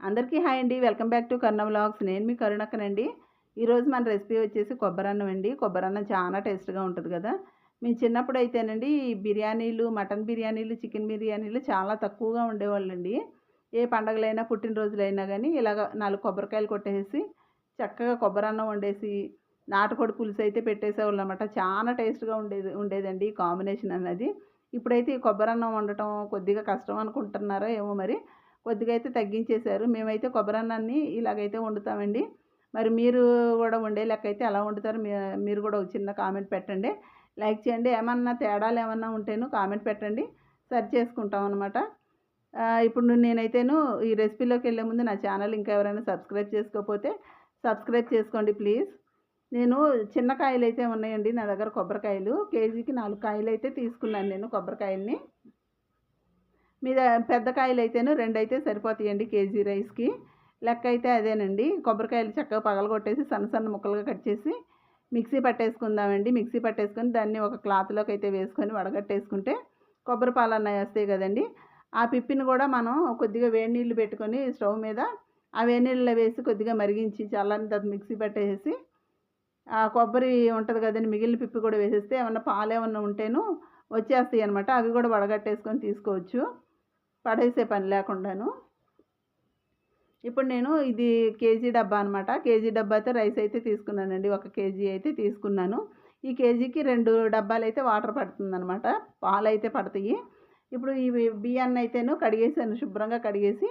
అందరికీ హాయ్ అండి. Welcome back to Karna vlogs. నేను మీ కరుణక్కనండి. ఈరోజు మన రెసిపీ వచ్చేసి కొబ్బరన్నం అండి. కొబ్బరన్నం చాలా టేస్ట్గా ఉంటుంది కదా. మేము చిన్నప్పుడు అయితేనండి బిర్యానీలు మటన్ బిర్యానీలు చికెన్ బిర్యానీలు చాలా తక్కువగా ఉండేవాళ్ళండి. ఏ పండగలైనా పుట్టినరోజులైనా కానీ ఇలాగ నాలుగు కొబ్బరికాయలు కొట్టేసి చక్కగా కొబ్బరన్నం వండేసి నాటుకోడి పులుసు అయితే పెట్టేసేవాళ్ళు అనమాట చాలా టేస్ట్గా ఉండేది ఉండేదండి ఈ కాంబినేషన్ అన్నది. ఇప్పుడైతే ఈ కొబ్బరన్నం వండటం కొద్దిగా కష్టం అనుకుంటున్నారో ఏమో మరి. కొద్దిగా అయితే తగ్గించేశారు. మేమైతే కొబ్బరన్నాన్ని ఇలాగైతే వండుతామండి. మరి మీరు కూడా వండే లెక్క అయితే ఎలా వండుతారు మీ- మీరు కూడా ఒక చిన్న కామెంట్ పెట్టండి. లైక్ చేయండి. ఏమన్నా తేడాలు ఏమన్నా ఉంటేను కామెంట్ పెట్టండి. సరి చేసుకుంటాం అనమాట ఇప్పుడు నేనైతేను ఈ రెసిపీలోకి వెళ్ళే ముందు నా ఛానల్ ఇంకా ఎవరైనా సబ్స్క్రైబ్ చేసుకోకపోతే సబ్స్క్రైబ్ చేసుకోండి ప్లీజ్. నేను చిన్న కాయలు అయితే ఉన్నాయండి. నా దగ్గర కొబ్బరికాయలు. కేజీకి నాలుగు కాయలు అయితే తీసుకున్నాను నేను కొబ్బరికాయల్ని. మీద పెద్ద కాయలు అయితేను రెండు అయితే సరిపోతాయండి కేజీ రైస్కి. లెక్క అయితే అదేనండి. కొబ్బరికాయలు చక్కగా పగలగొట్టేసి సన్న సన్న ముక్కలుగా కట్ చేసి మిక్సీ పట్టేసుకుందామండి. మిక్సీ పట్టేసుకొని దాన్ని ఒక క్లాత్లోకి అయితే వేసుకొని వడగట్టేసుకుంటే కొబ్బరి పాలు అన్నవి వస్తాయి కదండి. ఆ పిప్పిని కూడా మనం కొద్దిగా వేడి నీళ్ళు పెట్టుకొని స్టవ్ మీద ఆ వేడి నీళ్ళలో వేసి కొద్దిగా మరిగించి చల్లని తర్వాత మిక్సీ పట్టేసి ఆ కొబ్బరి ఉంటుంది కదండి మిగిలిన పిప్పి కూడా వేసేస్తే ఏమన్నా పాలు ఏమన్నా ఉంటేను వచ్చేస్తాయి అనమాట అవి కూడా వడగట్టేసుకొని తీసుకోవచ్చు. పడేసే పని లేకుండాను. ఇప్పుడు నేను ఇది కేజీ డబ్బా అనమాట కేజీ డబ్బాతో రైస్ అయితే తీసుకున్నానండి. ఒక కేజీ అయితే తీసుకున్నాను. ఈ కేజీకి రెండు డబ్బాలు అయితే వాటర్ పడుతుందనమాట పాలు అయితే పడతాయి. ఇప్పుడు ఈ బియ్యాన్ని అయితేను కడిగేసాను. శుభ్రంగా కడిగేసి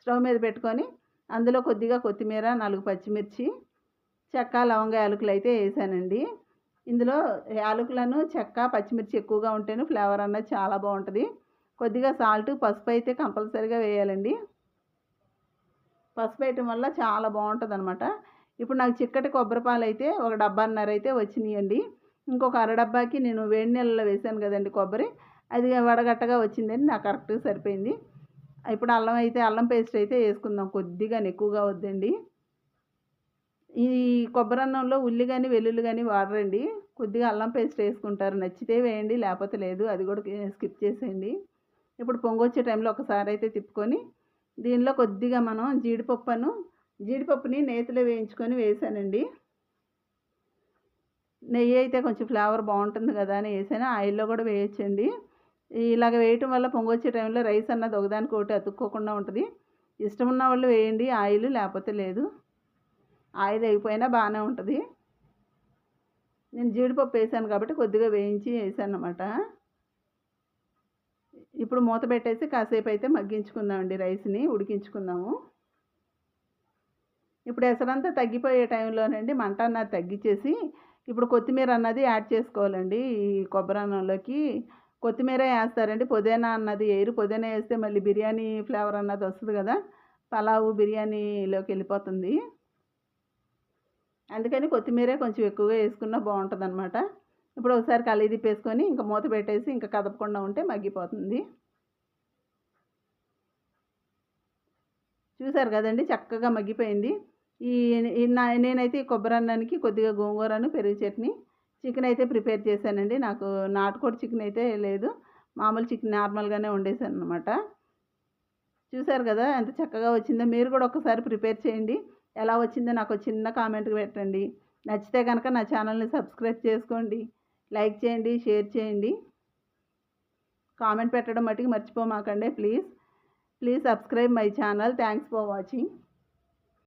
స్టవ్ మీద పెట్టుకొని అందులో కొద్దిగా కొత్తిమీర నాలుగు పచ్చిమిర్చి చెక్క లవంగ యాలకులు అయితే వేసానండి. ఇందులో యాలకులను చెక్క పచ్చిమిర్చి ఎక్కువగా ఉంటేనే ఫ్లేవర్ అన్నది చాలా బాగుంటుంది. కొద్దిగా సాల్ట్ పసుపు అయితే కంపల్సరీగా వేయాలండి. పసుపు వేయటం వల్ల చాలా బాగుంటుంది అనమాట ఇప్పుడు నాకు చిక్కటి కొబ్బరి పాలు అయితే ఒక డబ్బాన్నర అయితే వచ్చినాయండి. ఇంకొక అర డబ్బాకి నేను వేడి నీళ్ళలో వేసాను కదండి కొబ్బరి. అది వడగట్టగా వచ్చిందండి నాకు కరెక్ట్గా సరిపోయింది. ఇప్పుడు అల్లం అయితే అల్లం పేస్ట్ అయితే వేసుకుందాం కొద్దిగా ఎక్కువగా వద్దండి. ఈ కొబ్బరి అన్నంలో ఉల్లి కానీ వెల్లుల్లి కానీ వాడరండి. కొద్దిగా అల్లం పేస్ట్ వేసుకుంటారు నచ్చితే వేయండి లేకపోతే లేదు అది కూడా స్కిప్ చేసేయండి. ఇప్పుడు పొంగొచ్చే టైంలో ఒకసారి అయితే తిప్పుకొని దీనిలో కొద్దిగా మనం జీడిపప్పును జీడిపప్పుని నేతిలో వేయించుకొని వేసానండి. నెయ్యి అయితే కొంచెం ఫ్లేవర్ బాగుంటుంది కదా అని వేసాను. ఆయిల్లో కూడా వేయచ్చండి. ఇలాగ వేయటం వల్ల పొంగొచ్చే టైంలో రైస్ అన్నది ఒకదానికి ఒకటి అతుక్కోకుండా ఉంటుంది. ఇష్టం ఉన్న వాళ్ళు వేయండి ఆయిల్ లేకపోతే లేదు. ఆయిల్ అయిపోయినా బాగానే ఉంటుంది. నేను జీడిపప్పు వేసాను కాబట్టి కొద్దిగా వేయించి వేసాను అనమాట ఇప్పుడు మూత పెట్టేసి కాసేపు అయితే మగ్గించుకుందామండి రైస్ని ఉడికించుకుందాము. ఇప్పుడు ఎసరంతా తగ్గిపోయే టైంలోనండి మంట అన్నది తగ్గించేసి ఇప్పుడు కొత్తిమీర అన్నది యాడ్ చేసుకోవాలండి ఈ కొబ్బరి అన్నంలోకి కొత్తిమీర వేస్తారండి పుదీనా అన్నది వేయరు పుదీనా వేస్తే మళ్ళీ బిర్యానీ ఫ్లేవర్ అన్నది వస్తుంది కదా పలావు బిర్యానీలోకి వెళ్ళిపోతుంది. అందుకని కొత్తిమీర కొంచెం ఎక్కువగా వేసుకున్నా బాగుంటుంది అనమాట ఇప్పుడు ఒకసారి కలి తిప్పేసుకొని ఇంకా మూత పెట్టేసి ఇంకా కదపకుండా ఉంటే మగ్గిపోతుంది. చూసారు కదండి చక్కగా మగ్గిపోయింది. ఈ ఈ నేనైతే కొబ్బరి అన్నానికి కొద్దిగా గోంగూరను పెరుగు చట్నీ చికెన్ అయితే ప్రిపేర్ చేశానండి. నాకు నాటుకోడి చికెన్ అయితే లేదు. మామూలు చికెన్ నార్మల్గానే వండేసాను అనమాట చూసారు కదా ఎంత చక్కగా వచ్చిందో. మీరు కూడా ఒకసారి ప్రిపేర్ చేయండి. ఎలా వచ్చిందో నాకు చిన్న కామెంట్ పెట్టండి. నచ్చితే కనుక నా ఛానల్ని సబ్స్క్రైబ్ చేసుకోండి. లైక్ చేయండి షేర్ చేయండి. కామెంట్ పెట్టడం మట్టుకు మర్చిపోమాకండి please. Please subscribe my channel. Thanks for watching.